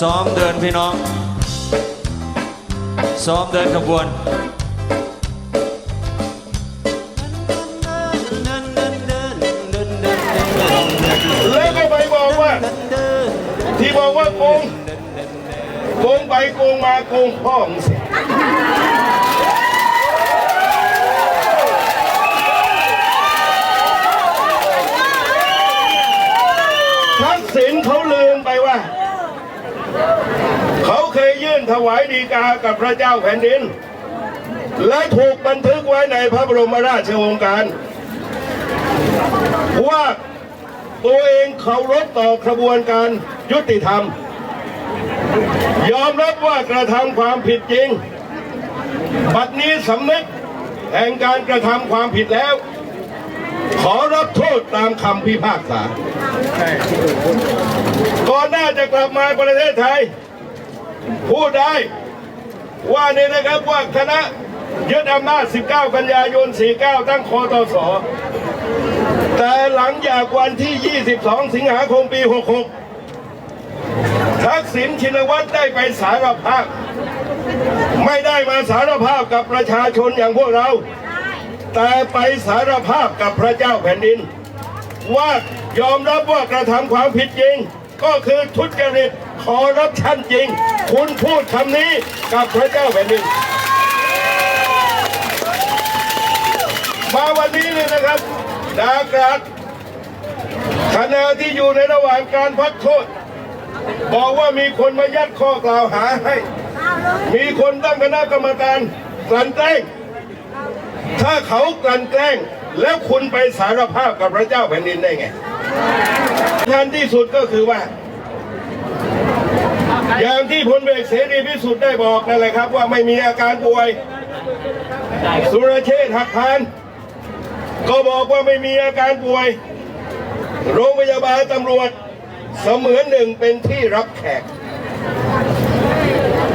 ซ้อมเดินพี่น้อง ซ้อมเดินขบวนแล้วก็ไปบอกว่า ที่บอกว่าโกงโกงไปโกงมาโกงพ่อมึงสิทักษิณเขาลืมไปว่า เขาเคยยื่น ถวายดีกากับพระเจ้าแผ่นดิน และถูกบันทึกไว้ในพระบรมราชโองการ ว่าตัวเองเคารพต่อกระบวนการยุติธรรม ยอมรับว่ากระทำความผิดจริง บัดนี้สำนึกแห่งการกระทำความผิดแล้ว ขอรับโทษตามคำพิพากษาก่อนหน้าจะกลับมาประเทศไทย พูดได้ว่าเนี่ยนะครับว่าคณะยึดอำนาจ 19 กันยายน 49 ตั้งคอตสอแต่หลังจากวันที่ 22 สิงหาคมปี 66 ทักษิณชินวัตรได้ไปสารภาพ ไม่ได้มาสารภาพกับประชาชนอย่างพวกเรา แต่ไปสารภาพกับพระเจ้าแผ่นดิน ว่ายอมรับว่ากระทำความผิดจริง ก็คือทุจริตคอร์รัปชันจริง คุณพูดคำนี้กับพระเจ้าแผ่นดินมาวันนี้เลยนะครับดากราศขณะที่อยู่ในระหว่างการพักโทษ บอกว่ามีคนมายัดข้อกล่าวหาให้ มีคนตั้งคณะกรรมการกลั่นแกล้ง ถ้าเขากลั่นแกล้ง แล้วคุณไปสารภาพกับพระเจ้าแผ่นดินได้ไงทันที่สุดก็คือว่า อย่างที่พลเอกเสรีพิสุทธิ์ได้บอกนั่นแหละครับ ว่าไม่มีอาการป่วย สุรเชษฐ์หักพาน ก็บอกว่าไม่มีอาการป่วย โรงพยาบาลตำรวจเสมือนหนึ่งเป็นที่รับแขก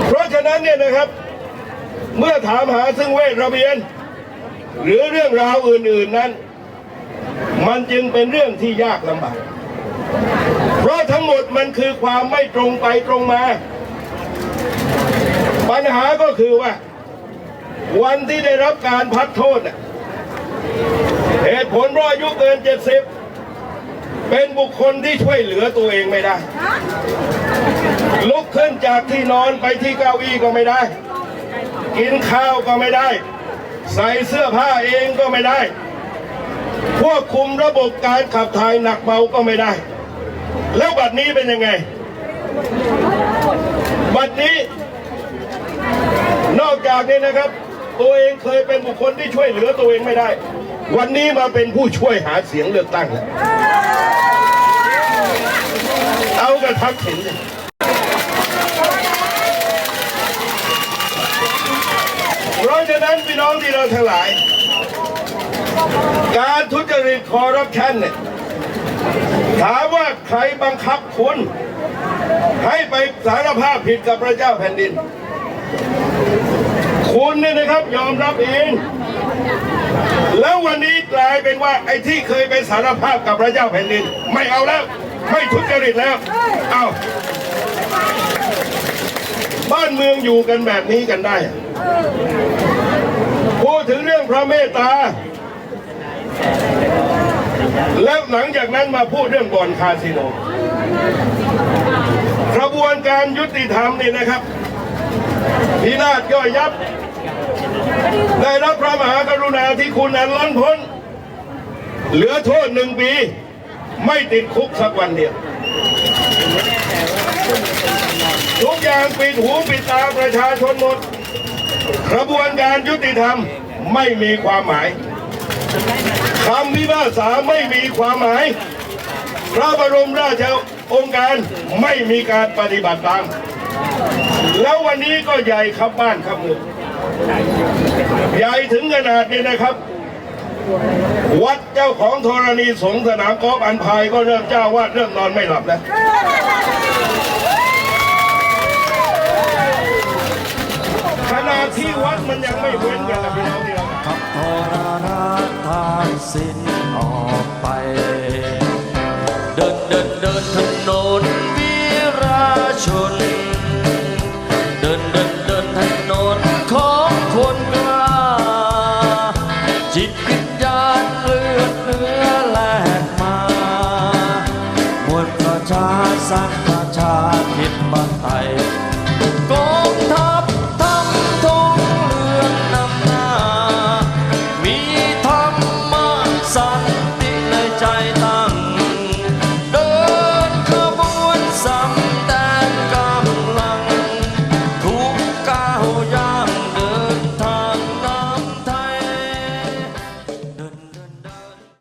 เพราะฉะนั้นเนี่ยนะครับ เมื่อถามหาซึ่งเวทระเบียน หรือเรื่องราวอื่นๆนั้น มันจึงเป็นเรื่องที่ยากลำบาก เพราะทั้งหมดมันคือความไม่ตรงไปตรงมา ปัญหาก็คือว่า วันที่ได้รับการพักโทษน่ะเหตุผลเพราะอายุเกิน 70 เป็นบุคคลที่ช่วยเหลือตัวเองไม่ได้ ลุกขึ้นจากที่นอนไปที่เก้าอี้ก็ไม่ได้ กินข้าวก็ไม่ได้ ใส่เสื้อผ้าเองก็ไม่ได้ควบคุมระบบการขับถ่ายหนักเบาก็ไม่ได้ แล้วบัดนี้เป็นยังไง บัดนี้ นอกจากนี้นะครับ ตัวเองเคยเป็นบุคคลที่ช่วยเหลือตัวเองไม่ได้ วันนี้มาเป็นผู้ช่วยหาเสียงเลือกตั้งแล้วเอากระทักษิณเพราะฉะนั้นพี่น้องที่เราทั้งหลาย การทุจริตคอร์รัปชันเนี่ย ถามว่าใครบังคับคุณ ให้ไปสารภาพผิดกับพระเจ้าแผ่นดิน คุณเนี่ยนะครับยอมรับเอง แล้ววันนี้กลายเป็นว่าไอ้ที่เคยไปสารภาพกับพระเจ้าแผ่นดิน ไม่เอาแล้ว ไม่ทุจริตแล้ว เอาบ้านเมืองอยู่กันแบบนี้กันได้พูดถึงเรื่องพระเมตตา แล้วหลังจากนั้นมาพูดเรื่องบ่อนคาสิโนกระบวนการยุติธรรมนี่นะครับพินาศย่อยยับ ได้รับพระมหากรุณาธิคุณอันล้นพ้น เหลือโทษหนึ่งปี ไม่ติดคุกสักวันเดียว ทุกอย่างปิดหูปิดตาประชาชนหมดกระบวนการยุติธรรมไม่มีความหมาย คำพิพากษาไม่มีความหมาย พระบรมราชองค์การไม่มีการปฏิบัติตาม แล้ววันนี้ก็ใหญ่ครับบ้านครับเมืองใหญ่ถึงขนาดนี้นะครับ วัดเจ้าของธรณีสงสนามกอล์ฟอันพายก็เริ่มเจ้าวาดเริ่มนอนไม่หลับแล้วขนาดที่วัดมันยังไม่เว้นกันนะพี่น้อง ทรราทางสิ้นออกไป เดินเดินเดินถนนวิราชน เดินเดินเดินถนนของคนกล้าจิตวิญญาณเลือน